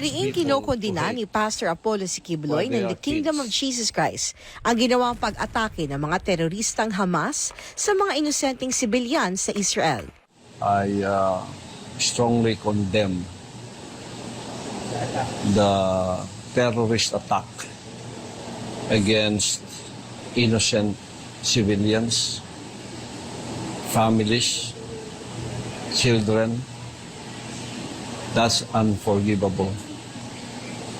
Mariing kinokondina ni Pastor Apollo Sikibloy ng The Kingdom of Jesus Christ ang ginawang pag-atake ng mga teroristang Hamas sa mga inosenteng sibilyan sa Israel. I uh, strongly condemn the terrorist attack against innocent civilians, families, children. That's unforgivable.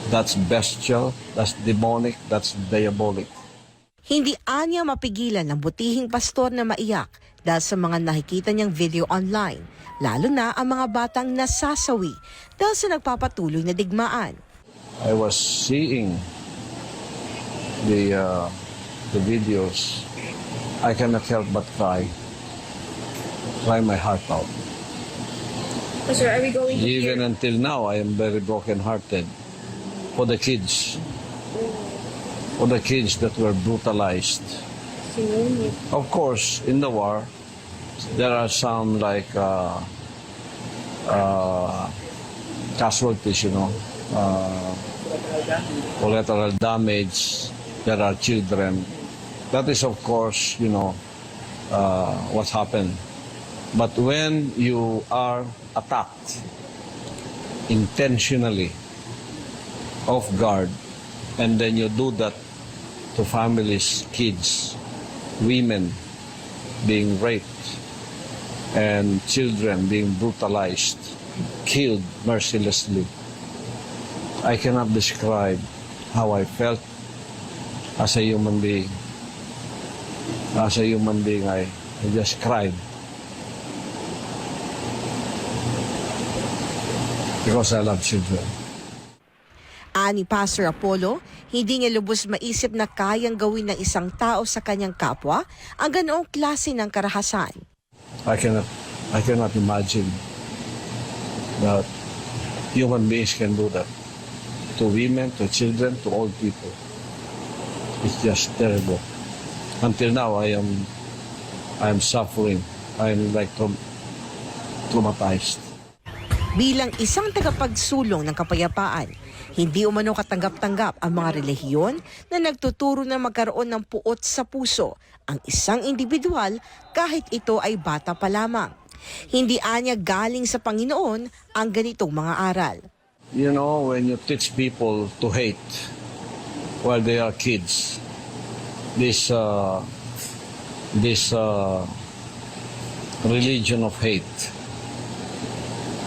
That's bestial, that's demonic, that's diabolic. Hindi anya mapigilan ng butihing pastor na maiyak dahil sa mga nakikita niyang video online, lalo na ang mga batang nasasawi dahil sa nagpapatuloy na digmaan. I was seeing the uh, the videos. I cannot help but cry, cry my heart out. Pastor, are we going to Even hear? until now, I am very broken-hearted for the kids, for the kids that were brutalized. Of course, in the war, there are some like uh, uh, casualties, you know, uh, collateral damage. There are children. That is, of course, you know, uh, what's happened. But when you are attacked intentionally, off guard, and then you do that to families, kids, women being raped, and children being brutalized, killed mercilessly. I cannot describe how I felt as a human being. As a human being, I, I just cried. Because I love children. Ani Pastor Apollo, hindi niya lubos maisip na kayang gawin ng isang tao sa kanyang kapwa ang ganoong klase ng karahasan. I cannot, I cannot imagine that human beings can do that to women, to children, to old people. It's just terrible. Until now, I am, I am suffering. I am like traum- traumatized. Bilang isang tagapagsulong ng kapayapaan, hindi umano katanggap-tanggap ang mga relihiyon na nagtuturo na magkaroon ng puot sa puso ang isang individual kahit ito ay bata pa lamang. Hindi anya galing sa Panginoon ang ganitong mga aral. You know, when you teach people to hate while they are kids, this uh, this uh, religion of hate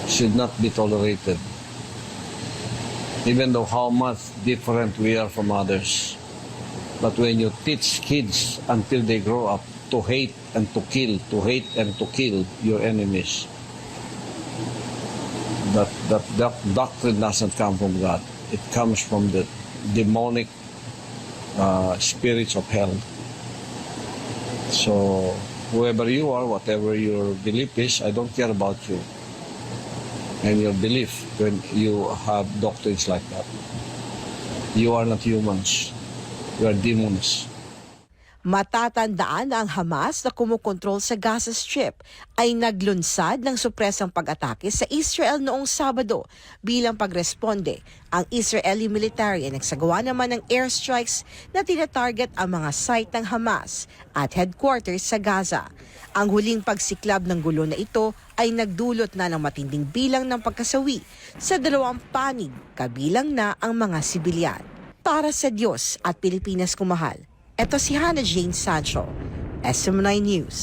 should not be tolerated. Even though how much different we are from others. But when you teach kids until they grow up to hate and to kill, to hate and to kill your enemies, that, that, that doctrine doesn't come from God. It comes from the demonic uh, spirits of hell. So, whoever you are, whatever your belief is, I don't care about you and your belief when you have doctrines like that. You are not humans. You are demons. Matatandaan na ang Hamas na kumukontrol sa Gaza Strip ay naglunsad ng supresang pag-atake sa Israel noong Sabado bilang pagresponde. Ang Israeli military ay nagsagawa naman ng airstrikes na tinatarget ang mga site ng Hamas at headquarters sa Gaza. Ang huling pagsiklab ng gulo na ito ay nagdulot na ng matinding bilang ng pagkasawi sa dalawang panig kabilang na ang mga sibilyan. Para sa Diyos at Pilipinas kumahal, ito si Hannah Jane Sancho, SM9 News.